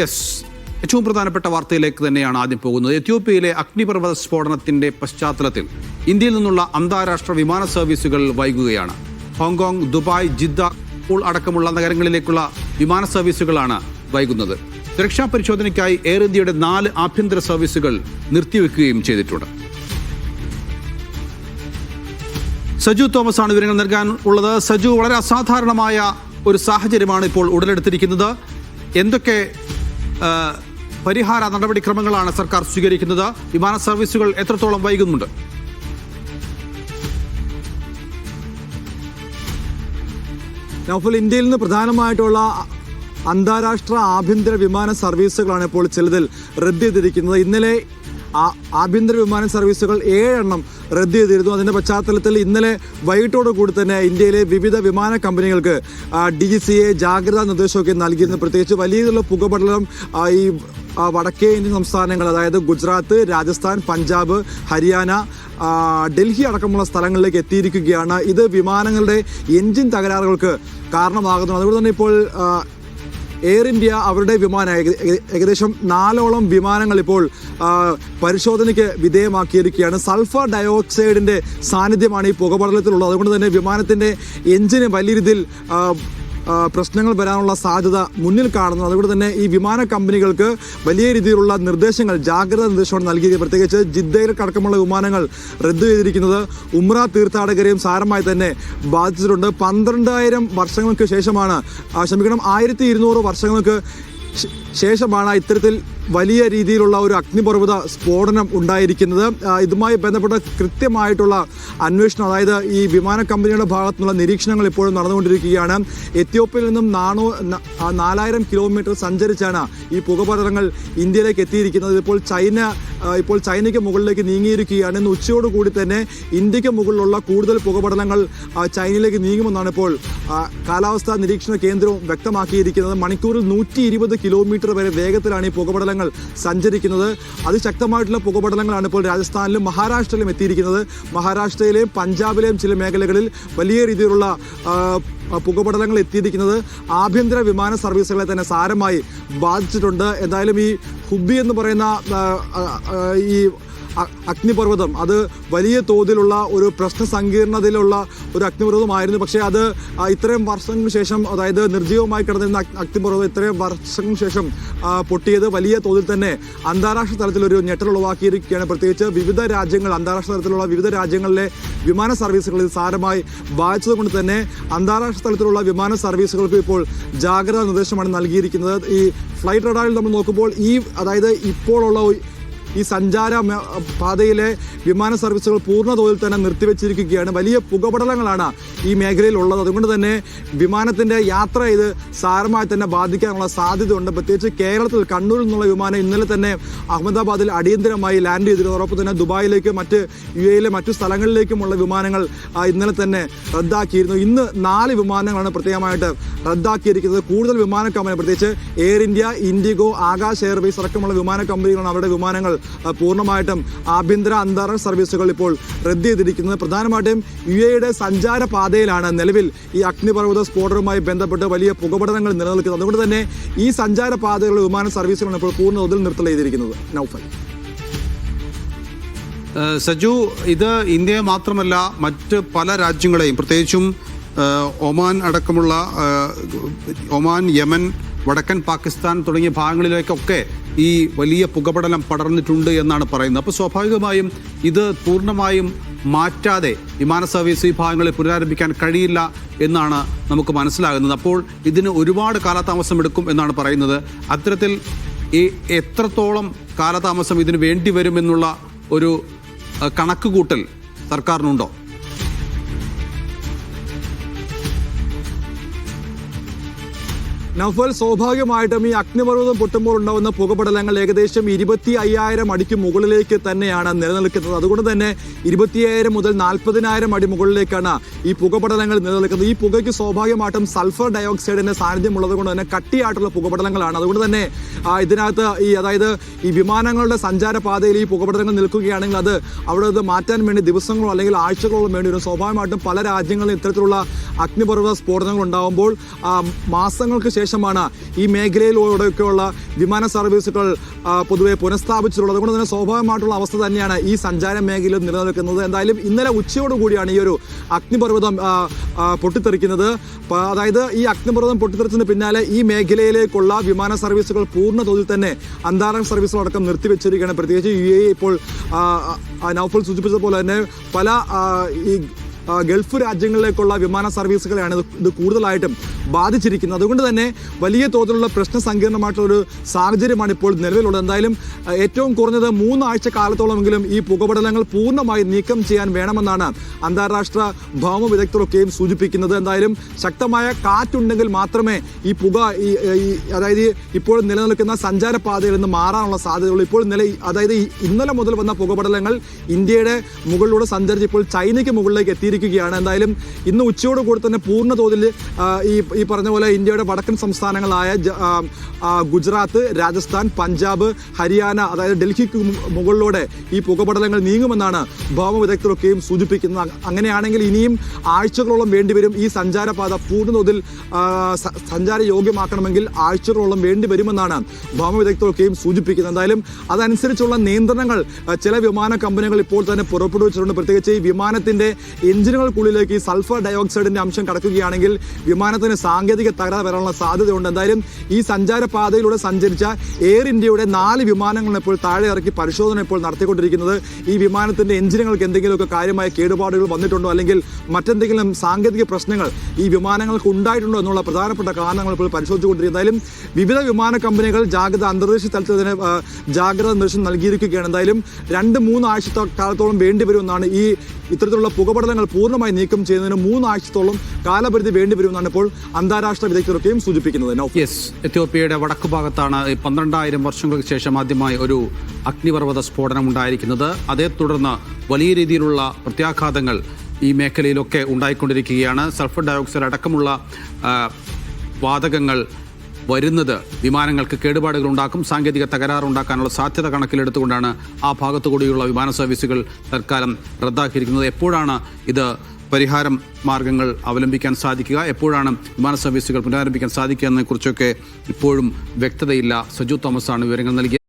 Yes ഏറ്റവും പ്രധാനപ്പെട്ട വാർത്തയിലേക്ക് തന്നെയാണ് ആദ്യം പോകുന്നത്. എത്യോപ്യയിലെ അഗ്നിപർവത സ്ഫോടനത്തിന്റെ പശ്ചാത്തലത്തിൽ ഇന്ത്യയിൽ നിന്നുള്ള അന്താരാഷ്ട്ര വിമാന സർവീസുകൾ വൈകുകയാണ്. ഹോങ്കോങ് ദുബായ് ജിദ്ദ പൂൾ അടക്കമുള്ള നഗരങ്ങളിലേക്കുള്ള വിമാന സർവീസുകളാണ് വൈകുന്നത്. സുരക്ഷാ പരിശോധനയ്ക്കായി എയർ ഇന്ത്യയുടെ നാല് ആഭ്യന്തര സർവീസുകൾ നിർത്തിവെക്കുകയും ചെയ്തിട്ടുണ്ട്. സജു തോമസ് ആണ് വിവരങ്ങൾ നൽകാൻ ഉള്ളത്. സജു വളരെ അസാധാരണമായ ഒരു സാഹചര്യമാണ് ഇപ്പോൾ ഉടലെടുത്തിരിക്കുന്നത്. എന്തൊക്കെ പരിഹാര നടപടിക്രമങ്ങളാണ് സർക്കാർ സ്വീകരിക്കുന്നത്. വിമാന സർവീസുകൾ എത്രത്തോളം വൈകുന്നുണ്ട്? നൗഫൽ ഇന്ത്യയിൽ നിന്ന് പ്രധാനമായിട്ടുള്ള അന്താരാഷ്ട്ര ആഭ്യന്തര വിമാന സർവീസുകളാണ് ഇപ്പോൾ ചിലതിൽ റദ്ദ് ചെയ്തിരിക്കുന്നത്. ഇന്നലെ ആഭ്യന്തര വിമാന സർവീസുകൾ ഏഴെണ്ണം റദ്ദ് ചെയ്തിരുന്നു. അതിന്റെ പശ്ചാത്തലത്തിൽ ഇന്നലെ വൈകിട്ടോടു കൂടി തന്നെ ഇന്ത്യയിലെ വിവിധ വിമാന കമ്പനികൾക്ക് ഡി സി എ ജാഗ്രതാ നിർദ്ദേശമൊക്കെ നൽകിയിരുന്നു. പ്രത്യേകിച്ച് വലിയ രീതിയിലുള്ള പുകപടലം ഈ വടക്കേ ഇന്ത്യൻ സംസ്ഥാനങ്ങൾ അതായത് ഗുജറാത്ത് രാജസ്ഥാൻ പഞ്ചാബ് ഹരിയാന ഡൽഹി അടക്കമുള്ള സ്ഥലങ്ങളിലേക്ക് എത്തിയിരിക്കുകയാണ്. ഇത് വിമാനങ്ങളുടെ എൻജിൻ തകരാറുകൾക്ക് കാരണമാകുന്നു അതുകൊണ്ട് തന്നെ ഇപ്പോൾ എയർ ഇന്ത്യ അവരുടെ വിമാനം ഏക- ഏക- ഏകദേശം നാലോളം വിമാനങ്ങൾ ഇപ്പോൾ പരിശോധനയ്ക്ക് വിധേയമാക്കിയിരിക്കുകയാണ്. സൾഫർ ഡയോക്സൈഡിന്റെ സാന്നിധ്യമാണ് ഈ പുകപടലത്തിലുള്ളത്. അതുകൊണ്ട് തന്നെ വിമാനത്തിന്റെ എഞ്ചിന് വലിയ രീതിയിൽ പ്രശ്നങ്ങൾ വരാനുള്ള സാധ്യത മുന്നിൽ കാണുന്നു. അതുകൊണ്ട് തന്നെ ഈ വിമാന കമ്പനികൾക്ക് വലിയ രീതിയിലുള്ള നിർദ്ദേശങ്ങൾ ജാഗ്രതാ നിർദ്ദേശമാണ് നൽകിയത്. പ്രത്യേകിച്ച് ജിദ്ദയിൽ അടക്കമുള്ള വിമാനങ്ങൾ റദ്ദു ചെയ്തിരിക്കുന്നത് ഉമ്ര തീർത്ഥാടകരെയും സാരമായി തന്നെ ബാധിച്ചിട്ടുണ്ട്. പന്ത്രണ്ടായിരം വർഷങ്ങൾക്ക് ശേഷമാണ് ക്ഷമിക്കണം ആയിരത്തി ഇരുന്നൂറ് വർഷങ്ങൾക്ക് ശേഷമാണ് ഇത്തരത്തിൽ വലിയ രീതിയിലുള്ള ഒരു അഗ്നിപർവത സ്ഫോടനം ഉണ്ടായിരിക്കുന്നത്. ഇതുമായി ബന്ധപ്പെട്ട കൃത്യമായിട്ടുള്ള അന്വേഷണം അതായത് ഈ വിമാന കമ്പനിയുടെ ഭാഗത്തുനിന്നുള്ള നിരീക്ഷണങ്ങൾ ഇപ്പോഴും നടന്നുകൊണ്ടിരിക്കുകയാണ്. എത്യോപ്യയിൽ നിന്നും നാണോ നാലായിരം കിലോമീറ്റർ സഞ്ചരിച്ചാണ് ഈ പുകപടലങ്ങൾ ഇന്ത്യയിലേക്ക് എത്തിയിരിക്കുന്നത്. ഇപ്പോൾ ചൈന ഇപ്പോൾ ചൈനയ്ക്ക് മുകളിലേക്ക് നീങ്ങിയിരിക്കുകയാണ്. ഇന്ന് ഉച്ചയോടുകൂടി തന്നെ ഇന്ത്യയ്ക്ക് മുകളിലുള്ള കൂടുതൽ പുകപടലങ്ങൾ ചൈനയിലേക്ക് നീങ്ങുമെന്നാണ് ഇപ്പോൾ കാലാവസ്ഥാ നിരീക്ഷണ കേന്ദ്രവും വ്യക്തമാക്കിയിരിക്കുന്നത്. മണിക്കൂറിൽ നൂറ്റി കിലോമീറ്റർ വരെ വേഗത്തിലാണ് ഈ പുകപടലങ്ങൾ സഞ്ചരിക്കുന്നത്. അതിശക്തമായിട്ടുള്ള പുകപടലങ്ങളാണ് ഇപ്പോൾ രാജസ്ഥാനിലും മഹാരാഷ്ട്രയിലും എത്തിയിരിക്കുന്നത്. മഹാരാഷ്ട്രയിലെയും പഞ്ചാബിലെയും ചില മേഖലകളിൽ വലിയ രീതിയിലുള്ള പുകപടലങ്ങൾ എത്തിയിരിക്കുന്നത്. ആഭ്യന്തര വിമാന സർവീസുകളെ തന്നെ സാരമായി ബാധിച്ചിട്ടുണ്ട്. എന്തായാലും ഈ ഹുബി എന്ന് പറയുന്ന ഈ അഗ്നിപർവതം. അത് വലിയ തോതിലുള്ള ഒരു പ്രശ്ന സങ്കീർണതയിലുള്ള ഒരു അഗ്നിപർവതമായിരുന്നു. പക്ഷേ അത് ഇത്രയും വർഷങ്ങൾക്ക് ശേഷം അതായത് നിർജീവമായി കിടന്നിരുന്ന അഗ്- അഗ്നിപർവതം ഇത്രയും വർഷങ്ങൾക്ക് ശേഷം പൊട്ടിയത് വലിയ തോതിൽ തന്നെ അന്താരാഷ്ട്ര ഞെട്ടൽ ഉളവാക്കിയിരിക്കുകയാണ്. പ്രത്യേകിച്ച് വിവിധ രാജ്യങ്ങൾ അന്താരാഷ്ട്ര തലത്തിലുള്ള വിവിധ രാജ്യങ്ങളിലെ വിമാന സർവീസുകളിൽ സാരമായി ബാധിച്ചതുകൊണ്ട് തന്നെ അന്താരാഷ്ട്ര തലത്തിലുള്ള വിമാന സർവീസുകൾക്ക് ഇപ്പോൾ ജാഗ്രതാ നിർദ്ദേശമാണ് നൽകിയിരിക്കുന്നത്. ഈ ഫ്ലൈറ്റ് റഡാറിൽ നമ്മൾ നോക്കുമ്പോൾ ഈ അതായത് ഇപ്പോഴുള്ള ഈ സഞ്ചാര പാതയിലെ വിമാന സർവീസുകൾ പൂർണ തോതിൽ തന്നെ നിർത്തിവെച്ചിരിക്കുകയാണ്. വലിയ പുകപടലങ്ങളാണ് ഈ മേഖലയിൽ ഉള്ളത് അതുകൊണ്ട് തന്നെ വിമാനത്തിന്റെ യാത്ര ഇത് സാരമായി തന്നെ ബാധിക്കാനുള്ള സാധ്യതയുണ്ട്. പ്രത്യേകിച്ച് കേരളത്തിൽ കണ്ണൂരിൽ നിന്നുള്ള വിമാനം ഇന്നലെ തന്നെ അഹമ്മദാബാദിൽ അടിയന്തരമായി ലാൻഡ് ചെയ്തിരുന്നു. അതോടൊപ്പം തന്നെ ദുബായിലേക്ക് മറ്റ് യു എയിലെ മറ്റു സ്ഥലങ്ങളിലേക്കുമുള്ള വിമാനങ്ങൾ ഇന്നലെ തന്നെ റദ്ദാക്കിയിരുന്നു. ഇന്ന് നാല് വിമാനങ്ങളാണ് പ്രത്യേകമായിട്ട് റദ്ദാക്കിയിരിക്കുന്നത് കൂടുതൽ വിമാന കമ്പനി പ്രത്യേകിച്ച് Air India IndiGo Akash Airways അടക്കമുള്ള വിമാന കമ്പനികളാണ് അവരുടെ വിമാനങ്ങൾ. പൂർണമായിട്ടും ആഭ്യന്തര അന്താരാഷ്ട്ര സർവീസുകൾ ഇപ്പോൾ റദ്ദ് ചെയ്തിരിക്കുന്നത്. പ്രധാനമായിട്ടും യു എയുടെ സഞ്ചാര പാതയിലാണ് നിലവിൽ ഈ അഗ്നിപർവത സ്ഫോടനവുമായി ബന്ധപ്പെട്ട് വലിയ പുകപടനങ്ങൾ നിലനിൽക്കുന്നത്. അതുകൊണ്ട് തന്നെ ഈ സഞ്ചാര പാതകളുടെ വിമാന സർവീസുകളാണ് ഇപ്പോൾ പൂർണ തോതിൽ നിർത്തൽ ചെയ്തിരിക്കുന്നത്. നൗഫൽ. സജു ഇത് ഇന്ത്യയെ മാത്രമല്ല മറ്റ് പല രാജ്യങ്ങളെയും പ്രത്യേകിച്ചും ഒമാൻ അടക്കമുള്ള ഒമാൻ യമൻ വടക്കൻ പാകിസ്ഥാൻ തുടങ്ങിയ ഭാഗങ്ങളിലേക്കൊക്കെ ഈ വലിയ പുകപടലം പടർന്നിട്ടുണ്ട് എന്നാണ് പറയുന്നത്. അപ്പോൾ സ്വാഭാവികമായും ഇത് പൂർണമായും മാറ്റാതെ വിമാന സർവീസ് വിഭാഗങ്ങളെ പുനരാരംഭിക്കാൻ കഴിയില്ല എന്നാണ് നമുക്ക് മനസ്സിലാകുന്നത്. അപ്പോൾ ഇതിന് ഒരുപാട് കാലതാമസം എടുക്കും എന്നാണ് പറയുന്നത്. അത്തരത്തിൽ ഈ എത്രത്തോളം കാലതാമസം ഇതിന് വേണ്ടി വരുമെന്നുള്ള ഒരു കണക്കുകൂട്ടൽ സർക്കാരിനുണ്ടോ? നഫൽ സ്വാഭാവികമായിട്ടും ഈ അഗ്നിപർവതം പൊട്ടുമ്പോൾ ഉണ്ടാവുന്ന പുകപടലങ്ങൾ ഏകദേശം ഇരുപത്തി അയ്യായിരം അടിക്ക് മുകളിലേക്ക് തന്നെയാണ് നിലനിൽക്കുന്നത്. അതുകൊണ്ട് തന്നെ ഇരുപത്തിയായിരം മുതൽ നാൽപ്പതിനായിരം അടി മുകളിലേക്കാണ് ഈ പുകപടലങ്ങൾ നിലനിൽക്കുന്നത്. ഈ പുകയ്ക്ക് സ്വാഭാവികമായിട്ടും സൾഫർ ഡയോക്സൈഡിന്റെ സാന്നിധ്യം ഉള്ളത് കൊണ്ട് തന്നെ കട്ടിയായിട്ടുള്ള പുകപടലങ്ങളാണ്. അതുകൊണ്ട് തന്നെ ഇതിനകത്ത് ഈ അതായത് ഈ വിമാനങ്ങളുടെ സഞ്ചാരപാതയിൽ ഈ പുകപടലങ്ങൾ നിൽക്കുകയാണെങ്കിൽ അത് അവിടെ അത് മാറ്റാൻ വേണ്ടി ദിവസങ്ങളോ അല്ലെങ്കിൽ ആഴ്ചകളോളം വേണ്ടി വരും. സ്വാഭാവികമായിട്ടും പല രാജ്യങ്ങളിൽ ഇത്തരത്തിലുള്ള അഗ്നിപർവത സ്ഫോടനങ്ങൾ ഉണ്ടാകുമ്പോൾ മാസങ്ങൾക്ക് ശേഷമാണ് ഈ മേഖലയിലൂടെയൊക്കെയുള്ള വിമാന സർവീസുകൾ പൊതുവെ പുനഃസ്ഥാപിച്ചിട്ടുള്ളത്. അതുകൊണ്ട് തന്നെ സ്വാഭാവികമായിട്ടുള്ള അവസ്ഥ തന്നെയാണ് ഈ സഞ്ചാര മേഖലയിൽ നിലനിൽക്കുന്നത്. എന്തായാലും ഇന്നലെ ഉച്ചയോടുകൂടിയാണ് ഈ ഒരു അഗ്നിപർവതം പൊട്ടിത്തെറിക്കുന്നത്. അതായത് ഈ അഗ്നിപർവതം പൊട്ടിത്തെറിച്ചതിന് പിന്നാലെ ഈ മേഖലയിലേക്കുള്ള വിമാന സർവീസുകൾ പൂർണ തോതിൽ തന്നെ അന്താരാഷ്ട്ര സർവീസുകൾ അടക്കം നിർത്തിവെച്ചിരിക്കുകയാണ്. പ്രത്യേകിച്ച് യു എ ഇപ്പോൾ നൗഫൽ സൂചിപ്പിച്ചതുപോലെ തന്നെ പല ഈ ഗൾഫ് രാജ്യങ്ങളിലേക്കുള്ള വിമാന സർവീസുകളെയാണ് ഇത് കൂടുതലായിട്ടും ബാധിച്ചിരിക്കുന്നത്. അതുകൊണ്ട് തന്നെ വലിയ തോതിലുള്ള പ്രശ്ന സങ്കീർണമായിട്ടുള്ള ഒരു സാഹചര്യമാണ് ഇപ്പോൾ നിലവിലുള്ളത്. എന്തായാലും ഏറ്റവും കുറഞ്ഞത് മൂന്നാഴ്ച കാലത്തോളമെങ്കിലും ഈ പുകപടലങ്ങൾ പൂർണമായി നീക്കം ചെയ്യാൻ വേണമെന്നാണ് അന്താരാഷ്ട്ര ഭൗമ വിദഗ്ധരൊക്കെയും സൂചിപ്പിക്കുന്നത്. എന്തായാലും ശക്തമായ കാറ്റുണ്ടെങ്കിൽ മാത്രമേ ഈ പുക ഈ അതായത് ഇപ്പോൾ നിലനിൽക്കുന്ന സഞ്ചാരപാതയിൽ നിന്ന് മാറാനുള്ള സാധ്യതയുള്ളൂ. ഇപ്പോൾ നില അതായത് ഇന്നലെ മുതൽ വന്ന പുകപടലങ്ങൾ ഇന്ത്യയുടെ മുകളിലൂടെ സഞ്ചരിച്ച് ഇപ്പോൾ ചൈനയ്ക്ക് മുകളിലേക്ക് എത്തിയിരിക്കുകയാണ്. എന്തായാലും ഇന്ന് ഉച്ചയോട് കൂടി തന്നെ പൂർണ തോതിൽ ഈ ഈ പറഞ്ഞ പോലെ ഇന്ത്യയുടെ വടക്കൻ സംസ്ഥാനങ്ങളായ ഗുജറാത്ത് രാജസ്ഥാൻ പഞ്ചാബ് ഹരിയാന അതായത് ഡൽഹിക്ക് മുകളിലൂടെ ഈ പുകപടലങ്ങൾ നീങ്ങുമെന്നാണ് ഭൗമ വിദഗ്ധരൊക്കെയും സൂചിപ്പിക്കുന്നത്. അങ്ങനെയാണെങ്കിൽ ഇനിയും ആഴ്ചകളോളം വേണ്ടിവരും. ഈ സഞ്ചാരപാത പൂർണ തോതിൽ സഞ്ചാര യോഗ്യമാക്കണമെങ്കിൽ ആഴ്ചകളോളം വേണ്ടിവരുമെന്നാണ് ഭൗമ വിദഗ്ധരൊക്കെയും സൂചിപ്പിക്കുന്നത്. എന്തായാലും അതനുസരിച്ചുള്ള നിയന്ത്രണങ്ങൾ ചില വിമാന കമ്പനികൾ ഇപ്പോൾ തന്നെ പുറപ്പെടുവിച്ചിട്ടുണ്ട്. പ്രത്യേകിച്ച് ഈ വിമാനത്തിന്റെ എഞ്ചിനുകൾക്കുള്ളിലേക്ക് സൾഫർ ഡയോക്സൈഡിന്റെ അംശം കടക്കുകയാണെങ്കിൽ വിമാനത്തിന് സാങ്കേതിക തകരാർ വരാനുള്ള സാധ്യതയുണ്ട്. എന്തായാലും ഈ സഞ്ചാരപാതയിലൂടെ സഞ്ചരിച്ച എയർ ഇന്ത്യയുടെ നാല് വിമാനങ്ങളാണ് ഇപ്പോൾ താഴെ ഇറക്കി പരിശോധന ഇപ്പോൾ നടത്തിക്കൊണ്ടിരിക്കുന്നത്. ഈ വിമാനത്തിന്റെ എഞ്ചിനുകൾക്ക് എന്തെങ്കിലുമൊക്കെ കാര്യമായ കേടുപാടുകൾ വന്നിട്ടുണ്ടോ? അല്ലെങ്കിൽ മറ്റെന്തെങ്കിലും സാങ്കേതിക പ്രശ്നങ്ങൾ ഈ വിമാനങ്ങൾക്ക് ഉണ്ടായിട്ടുണ്ടോ എന്നുള്ള പ്രധാനപ്പെട്ട കാരണങ്ങൾ ഇപ്പോൾ പരിശോധിച്ചുകൊണ്ടിരിക്കുന്നത് എന്തായാലും വിവിധ വിമാന കമ്പനികൾ ജാഗ്രത അന്തർദേശീയ തലത്തിൽ തന്നെ ജാഗ്രത നിർദ്ദേശം നൽകിയിരിക്കുകയാണ്. എന്തായാലും രണ്ട് മൂന്ന് ആഴ്ച കാലത്തോളം വേണ്ടിവരുമെന്നാണ് ഈ ഇത്തരത്തിലുള്ള പുകപടലങ്ങൾ പൂർണമായി നീക്കം ചെയ്യുന്നതിന് മൂന്നാഴ്ചത്തോളം കാലപരിധി വേണ്ടിവരുമെന്നാണ് ഇപ്പോൾ അന്താരാഷ്ട്ര വിദഗ്ധരൊക്കെയും സൂചിപ്പിക്കുന്നത്. യെസ് എത്യോപ്യയുടെ വടക്കു ഭാഗത്താണ് പന്ത്രണ്ടായിരം വർഷങ്ങൾക്ക് ശേഷം ആദ്യമായി ഒരു അഗ്നിപർവത സ്ഫോടനം ഉണ്ടായിരിക്കുന്നത്. അതേ തുടർന്ന് വലിയ രീതിയിലുള്ള പ്രത്യാഘാതങ്ങൾ ഈ മേഖലയിലൊക്കെ ഉണ്ടായിക്കൊണ്ടിരിക്കുകയാണ്. സൾഫർ ഡയോക്സൈഡ് അടക്കമുള്ള വാതകങ്ങൾ വരുന്നത്. വിമാനങ്ങൾക്ക് കേടുപാടുകൾ ഉണ്ടാക്കും സാങ്കേതിക തകരാറുണ്ടാക്കാനുള്ള സാധ്യത കണക്കിലെടുത്തുകൊണ്ടാണ് ആ ഭാഗത്തു കൂടിയുള്ള വിമാന സർവീസുകൾ തൽക്കാലം റദ്ദാക്കിയിരിക്കുന്നത്. എപ്പോഴാണ് ഇത് പരിഹാരം മാർഗങ്ങൾ അവലംബിക്കാൻ സാധിക്കുക? എപ്പോഴാണ് വിമാന സർവീസുകൾ പുനരാരംഭിക്കാൻ സാധിക്കുക എന്നതിനെക്കുറിച്ചൊക്കെ ഇപ്പോഴും വ്യക്തതയില്ല. സജു തോമസാണ് വിവരങ്ങൾ നൽകിയത്.